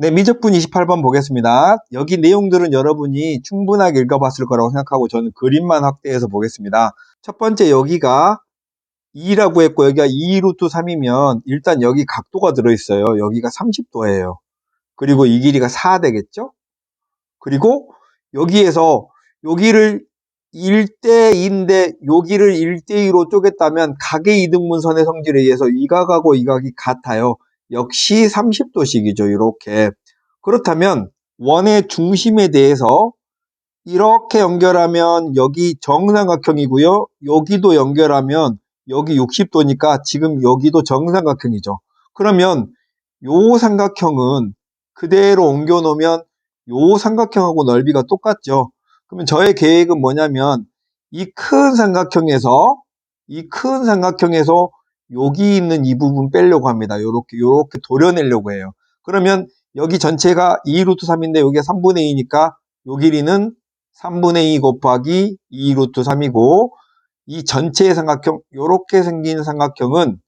네, 미적분 28번 보겠습니다. 여기 내용들은 여러분이 충분하게 읽어봤을 거라고 생각하고 저는 그림만 확대해서 보겠습니다. 첫 번째 여기가 2라고 했고 여기가 2 루트 3이면 일단 여기 각도가 들어있어요. 여기가 30도예요. 그리고 이 길이가 4 되겠죠? 그리고 여기에서 여기를 1대2인데 여기를 1대2로 쪼갰다면 각의 이등분선의 성질에 의해서 이 각하고 이 각이 같아요. 역시 30도씩이죠. 이렇게. 그렇다면 원의 중심에 대해서 이렇게 연결하면 여기 정삼각형이고요. 여기도 연결하면 여기 60도니까 지금 여기도 정삼각형이죠. 그러면 요 삼각형은 그대로 옮겨 놓으면 요 삼각형하고 넓이가 똑같죠. 그러면 저의 계획은 뭐냐면 이 큰 삼각형에서 이 큰 삼각형에서 여기 있는 이 부분 빼려고 합니다. 요렇게 요렇게 도려내려고 해요. 그러면 여기 전체가 2 루트 3인데 여기가 3분의 2니까 요 길이는 3분의 2 곱하기 2 루트 3이고 이 전체의 삼각형 요렇게 생긴 삼각형은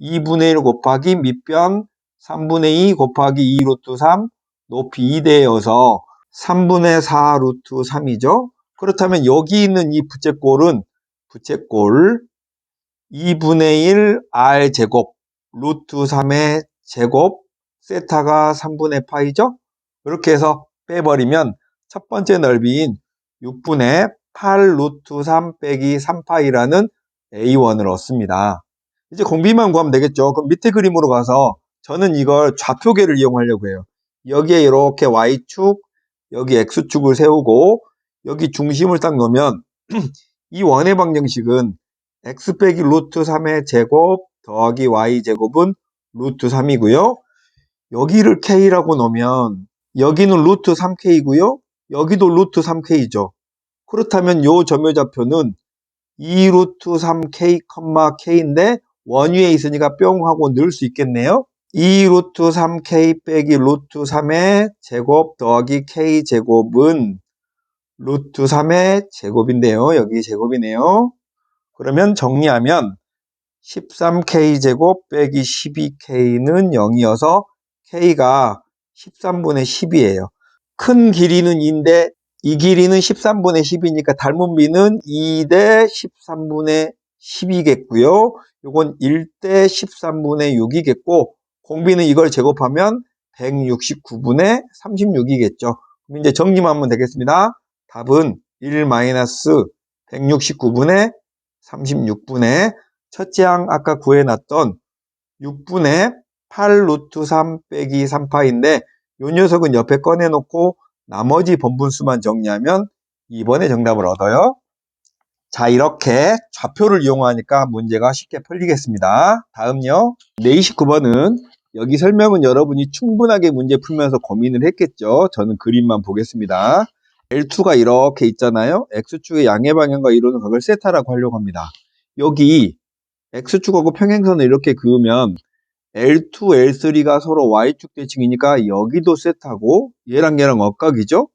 2분의 1 곱하기 밑변 3분의 2 곱하기 2 루트 3 높이 2대여서 3분의 4 루트 3이죠. 그렇다면 여기 있는 이 부채꼴은 부채꼴 2분의 1 r 제곱 루트 3의 제곱 세타가 3분의 파이죠. 이렇게 해서 빼버리면 첫 번째 넓이인 6분의 8 루트 3 빼기 3파이라는 A1을 얻습니다. 이제 공비만 구하면 되겠죠. 그럼 밑에 그림으로 가서 저는 이걸 좌표계를 이용하려고 해요. 여기에 이렇게 Y축, 여기 X축을 세우고 여기 중심을 딱 놓으면 이 원의 방정식은 x 빼기 루트 3의 제곱 더하기 y 제곱은 루트 3이고요. 여기를 k라고 놓으면 여기는 루트 3k이고요. 여기도 루트 3k죠. 그렇다면 요 점유좌표는 2 루트 3k, k인데 원위에 있으니까 뿅 하고 넣을 수 있겠네요. 2 루트 3k 빼기 루트 3의 제곱 더하기 k 제곱은 루트 3의 제곱인데요. 여기 제곱이네요. 그러면 정리하면 13k제곱 빼기 12k는 0이어서 k가 13분의 10이에요. 큰 길이는 2인데 이 길이는 13분의 10이니까 닮은 비는 2대 13분의 10이겠고요. 이건 1대 13분의 6이겠고 공비는 이걸 제곱하면 169분의 36이겠죠. 그럼 이제 정리만 하면 되겠습니다. 답은 1-169분의 36분의 첫째 항 아까 구해놨던 6분의 8 루트 3 빼기 3파인데 이 녀석은 옆에 꺼내놓고 나머지 번분수만 정리하면 2번의 정답을 얻어요. 자 이렇게 좌표를 이용하니까 문제가 쉽게 풀리겠습니다. 다음요. 네 29번은 여기 설명은 여러분이 충분하게 문제 풀면서 고민을 했겠죠. 저는 그림만 보겠습니다. L2가 이렇게 있잖아요. X축의 양의 방향과 이루는 각을 세타라고 하려고 합니다. 여기 X축하고 평행선을 이렇게 그으면 L2, L3가 서로 Y축 대칭이니까 여기도 세타고 얘랑 얘랑 엇각이죠?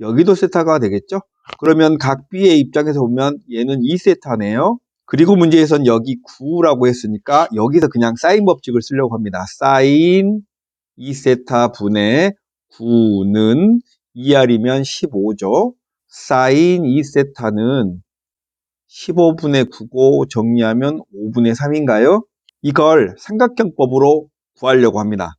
여기도 세타가 되겠죠? 그러면 각 B의 입장에서 보면 얘는 2세타네요. 그리고 문제에선 여기 9라고 했으니까 여기서 그냥 사인 법칙을 쓰려고 합니다. 사인 2세타 분의 9는 2R이면 15죠. 사인 2세타는 15분의 9고 정리하면 5분의 3인가요? 이걸 삼각형법으로 구하려고 합니다.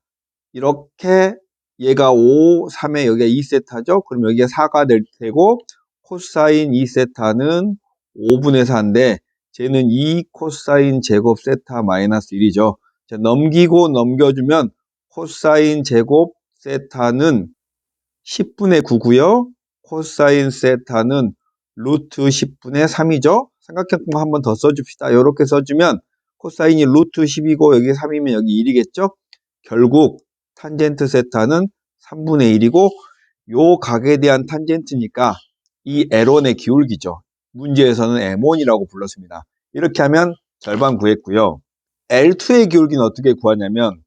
이렇게 얘가 5, 3에 여기가 2세타죠? 그럼 여기가 4가 될 테고 코사인 2세타는 5분의 4인데 쟤는 2 코사인 제곱 세타 마이너스 1이죠. 넘기고 넘겨주면 코사인 제곱 세타는 10분의 9고요. 코사인 세타는 루트 10분의 3이죠. 삼각형법 한번 더 써줍시다. 이렇게 써주면 코사인이 루트 10이고 여기 3이면 여기 1이겠죠. 결국 탄젠트 세타는 3분의 1이고 요 각에 대한 탄젠트니까 이 L1의 기울기죠. 문제에서는 M1이라고 불렀습니다. 이렇게 하면 절반 구했고요. L2의 기울기는 어떻게 구하냐면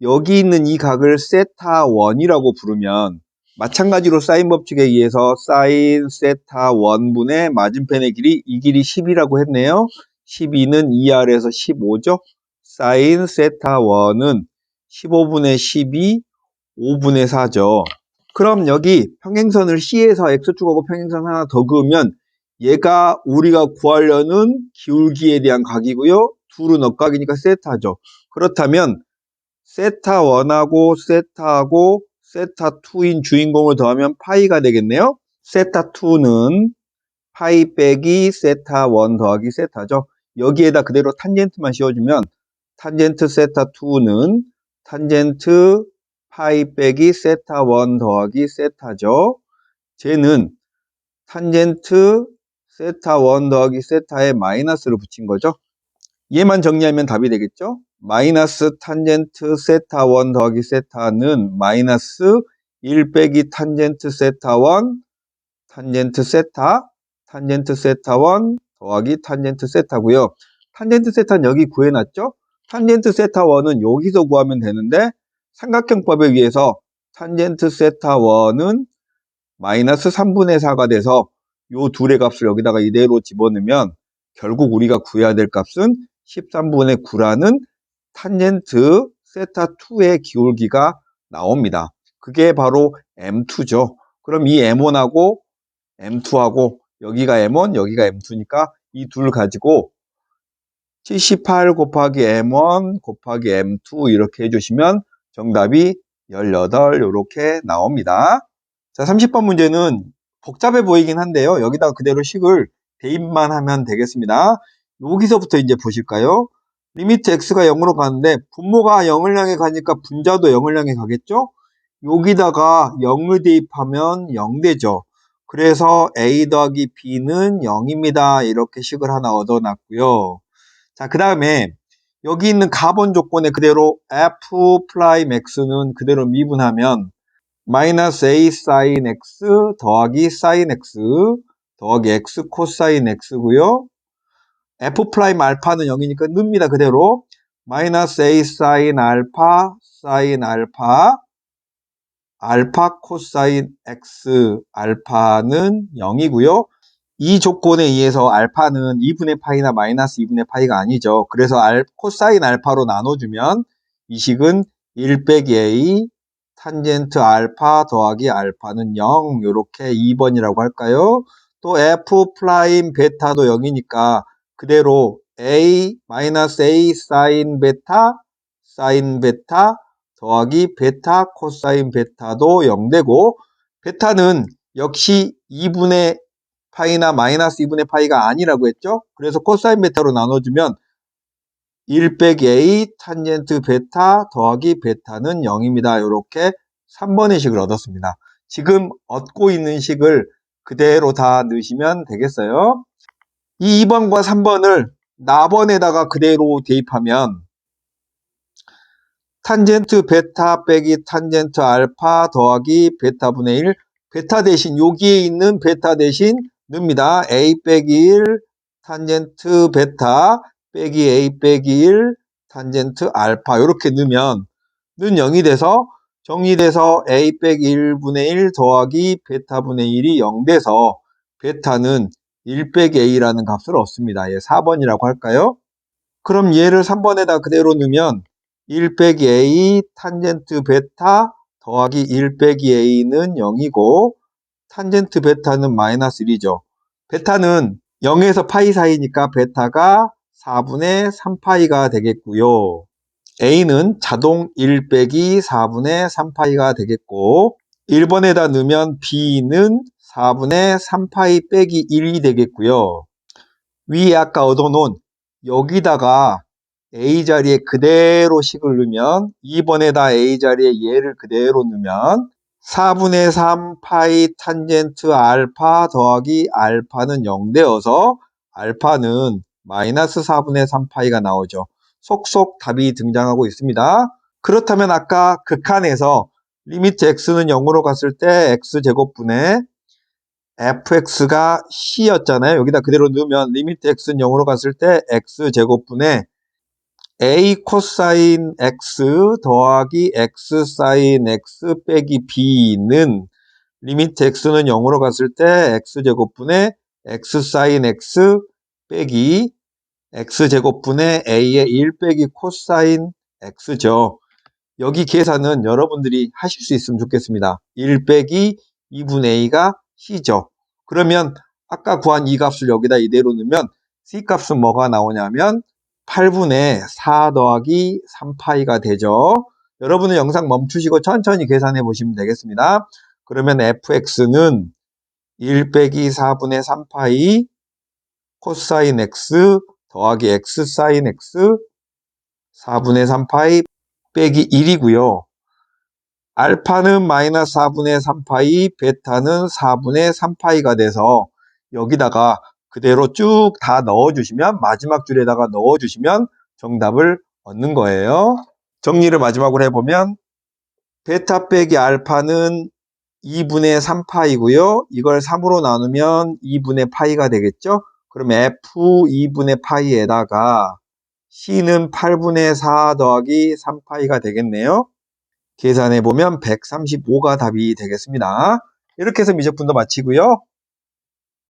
여기 있는 이 각을 세타 1이라고 부르면 마찬가지로 사인 법칙에 의해서 사인 세타 1분의 맞은편의 길이 이 길이 10이라고 했네요. 12는 2R에서 15죠. 사인 세타 1은 15분의 12, 5분의 4죠. 그럼 여기 평행선을 C에서 X축하고 평행선 하나 더 그으면 얘가 우리가 구하려는 기울기에 대한 각이고요. 둘은 억각이니까 세타죠. 그렇다면 세타 1하고 세타하고 세타 2인 주인공을 더하면 파이가 되겠네요. 세타 2는 파이 빼기 세타 1 더하기 세타죠. 여기에다 그대로 탄젠트만 씌워주면 탄젠트 세타 2는 탄젠트 파이 빼기 세타 1 더하기 세타죠. 쟤는 탄젠트 세타 1 더하기 세타에 마이너스를 붙인 거죠. 얘만 정리하면 답이 되겠죠? 마이너스 탄젠트 세타 1 더하기 세타는 마이너스 1 빼기 탄젠트 세타 1 탄젠트 세타 탄젠트 세타 1 더하기 탄젠트 세타고요. 탄젠트 세타는 여기 구해놨죠? 탄젠트 세타 1은 여기서 구하면 되는데 삼각형법에 의해서 탄젠트 세타 1은 마이너스 3분의 4가 돼서 요 둘의 값을 여기다가 이대로 집어넣으면 결국 우리가 구해야 될 값은 13분의 9라는 탄젠트 세타 2의 기울기가 나옵니다. 그게 바로 M2죠. 그럼 이 M1하고 M2하고 여기가 M1, 여기가 M2니까 이 둘 가지고 78 곱하기 M1 곱하기 M2 이렇게 해주시면 정답이 18 이렇게 나옵니다. 자, 30번 문제는 복잡해 보이긴 한데요. 여기다가 그대로 식을 대입만 하면 되겠습니다. 여기서부터 이제 보실까요? 리미트 x가 0으로 가는데 분모가 0을 향해 가니까 분자도 0을 향해 가겠죠? 여기다가 0을 대입하면 0 되죠. 그래서 a 더하기 b는 0입니다. 이렇게 식을 하나 얻어놨고요. 자, 그 다음에 여기 있는 가본 조건에 그대로 f 프라임 x는 그대로 미분하면 마이너스 a sin x 더하기 sin x 더하기 x 코사인 x고요. F 프라임 알파는 0이니까 넣습니다. 그대로 마이너스 a sin 알파 sin 알파 알파 코사인 x 알파는 0이고요. 이 조건에 의해서 알파는 2분의 파이나 마이너스 2분의 파이가 아니죠. 그래서 알, 코사인 알파로 나눠주면 이 식은 1 빼기 a 탄젠트 알파 더하기 알파는 0 이렇게 2번이라고 할까요? 또 f 프라임 베타도 0이니까 그대로 a 마이너스 a 사인 베타 사인 베타 더하기 베타 코사인 베타도 0되고 베타는 역시 2분의 파이나 마이너스 2분의 파이가 아니라고 했죠. 그래서 코사인 베타로 나눠주면 1 빼기 a 탄젠트 베타 더하기 베타는 0입니다. 이렇게 3번의 식을 얻었습니다. 지금 얻고 있는 식을 그대로 다 넣으시면 되겠어요. 이 2번과 3번을 나번에다가 그대로 대입하면 탄젠트 베타 빼기 탄젠트 알파 더하기 베타 분의 1 베타 대신 여기에 있는 베타 대신 넣습니다. a 빼기 1 탄젠트 베타 빼기 a 빼기 1 탄젠트 알파 이렇게 넣으면 는 0이 돼서 정리돼서 a 빼기 1분의 1 더하기 베타 분의 1이 0 돼서 베타는 1 빼기 a라는 값을 얻습니다. 예, 4번이라고 할까요? 그럼 얘를 3번에다 그대로 넣으면 1 빼기 a 탄젠트 베타 더하기 1 빼기 a는 0이고 탄젠트 베타는 마이너스 1이죠. 베타는 0에서 파이 사이니까 베타가 4분의 3파이가 되겠고요. a는 자동 1 빼기 4분의 3파이가 되겠고 1번에다 넣으면 b는 4분의 3파이 빼기 1이 되겠고요. 위에 아까 얻어놓은 여기다가 a 자리에 그대로 식을 넣으면 2번에다 a 자리에 얘를 그대로 넣으면 4분의 3 파이 탄젠트 알파 더하기 알파는 0 되어서 알파는 마이너스 4분의 3 파이가 나오죠. 속속 답이 등장하고 있습니다. 그렇다면 아까 극한에서 리미트 x는 0으로 갔을 때 x제곱분의 fx가 c였잖아요. 여기다 그대로 넣으면 리미트 x는 0으로 갔을 때 x제곱분의 a 코사인 x 더하기 x 사인 x 빼기 b는 리미트 x는 0으로 갔을 때 x제곱분의 x 사인 x 빼기 x제곱분의 a의 1 빼기 코사인 x죠. 여기 계산은 여러분들이 하실 수 있으면 좋겠습니다. 1 빼기 2분의 a가 c죠. 그러면 아까 구한 이 값을 여기다 이대로 넣으면 c 값은 뭐가 나오냐면 8분의 4 더하기 3파이가 되죠. 여러분은 영상 멈추시고 천천히 계산해 보시면 되겠습니다. 그러면 fx는 1 빼기 4분의 3파이 코사인 x 더하기 x 사인 x 4분의 3파이 빼기 1이고요. 알파는 마이너스 4분의 3파이, 베타는 4분의 3파이가 돼서 여기다가 그대로 쭉 다 넣어주시면 마지막 줄에다가 넣어주시면 정답을 얻는 거예요. 정리를 마지막으로 해보면 베타 빼기 알파는 2분의 3파이고요. 이걸 3으로 나누면 2분의 파이가 되겠죠. 그럼 f 2분의 파이에다가 c는 8분의 4 더하기 3파이가 되겠네요. 계산해 보면 135가 답이 되겠습니다. 이렇게 해서 미적분도 마치고요.